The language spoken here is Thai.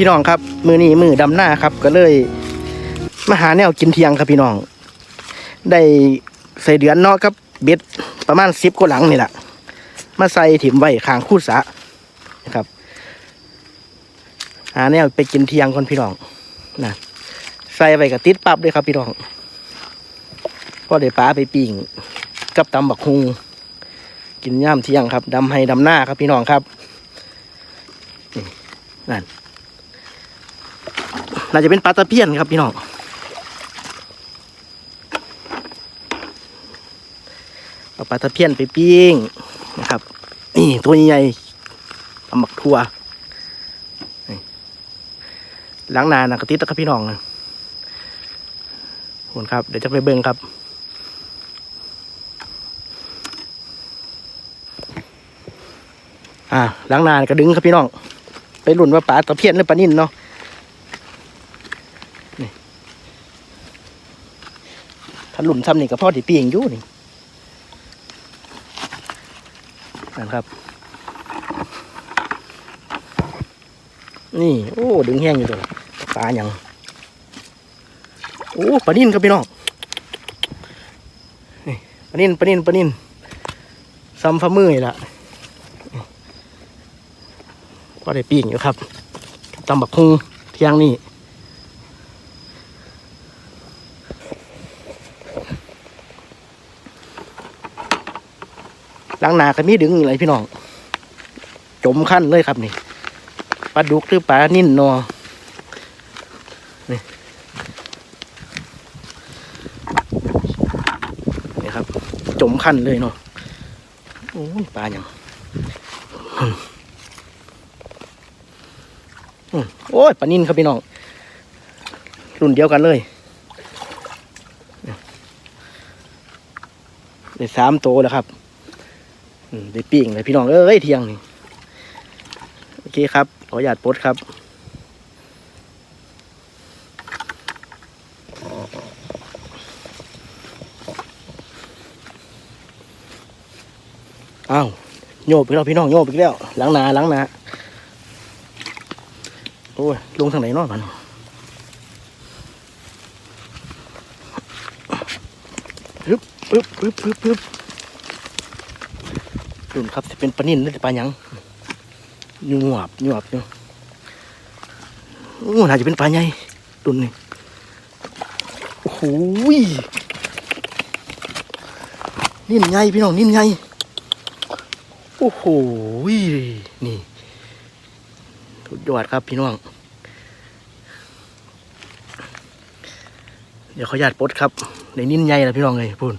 พี่น้องครับ มือนี้มือดำหน้าครับ ก็เลยมาหาแนวกินเที่ยงครับพี่น้อง ได้ใส่เดือนเนาะครับเบ็ดประมาณสิบกว่าหลังนี่แหละมาใส่ถิ่มไว้ข้างคูดสะนะครับ หาแนวไปกินเที่ยงคนพี่น้องนะใส่ไว้กับติดปั๊บเลยครับพี่น้องก็ได้ปลาไปปิ่งกับตำบักฮุงกินย่ามเที่ยงครับดำให้ดำหน้าครับพี่น้องครับนั่น น่าจะเป็นปลาตะเพียนครับพี่น้องเอาปลาตะเพียนไปปิ้งนะครับ นี่ตัวใหญ่ๆเอาหมักทัวล้างนานนะกระติดนะครับพี่น้องนะคุณครับ เดี๋ยวจะไปเบิ่งครับอ่าล้างนานก็ดึงครับพี่น้อง ไปหลุนว่าปลาตะเพียนหรือปลานิ่นเนาะ ถ้าหลุนซ้ำนี่ก็พ่อที่ปีงอยู่นี่นั่นครับ นี่ โอ้ ดึงแห้งอยู่ตัวปลาอย่างโอ้ปลานิ่นครับพี่น้องนี่ปลานิ่นปลานิ่นปลานิ่นซ้ำฝ่ามือนี่ละก็ได้ปีงอยู่ครับตำบักฮุงเที่ยงนี่ หลังหนาก็มีดึงอะไรพี่น้อง จมขั้นเลยครับนี่ปลาดุกหรือปลานิ่นนอนี่นี่ครับ จมขั้นเลยเนาะโอ้ปลาอย่างโอ้ยปลานิ่นครับพี่น้องรุ่นเดียวกันเลยได้สามโตแล้วครับ ได้ปิ้งเลยพี่น้องเอ้ยเที่ยงนี่โอเคครับ ขออนุญาตปลดครับอ้าวโยบอีกแล้วพี่น้องโยบอีกแล้วหล้างนาหล้างนาโอ้ยลงทางไหนเนอมันปึ๊บปึ๊บปึ๊บปึ๊บปึ๊บ ดุนครับจะเป็นปลานิ่นหรือปลาหยังหยวบหยวบอยู่โอ้น่าจะเป็นปลาใหญ่ดุนนี่โอ้โหนิ่นใหญ่พี่น้องนิ่นใหญ่โอ้โหนี่สุดยอดครับพี่น้อง เดี๋ยวเขาญาติปดครับในนิ่นใหญ่แล้วพี่น้องเลยพูน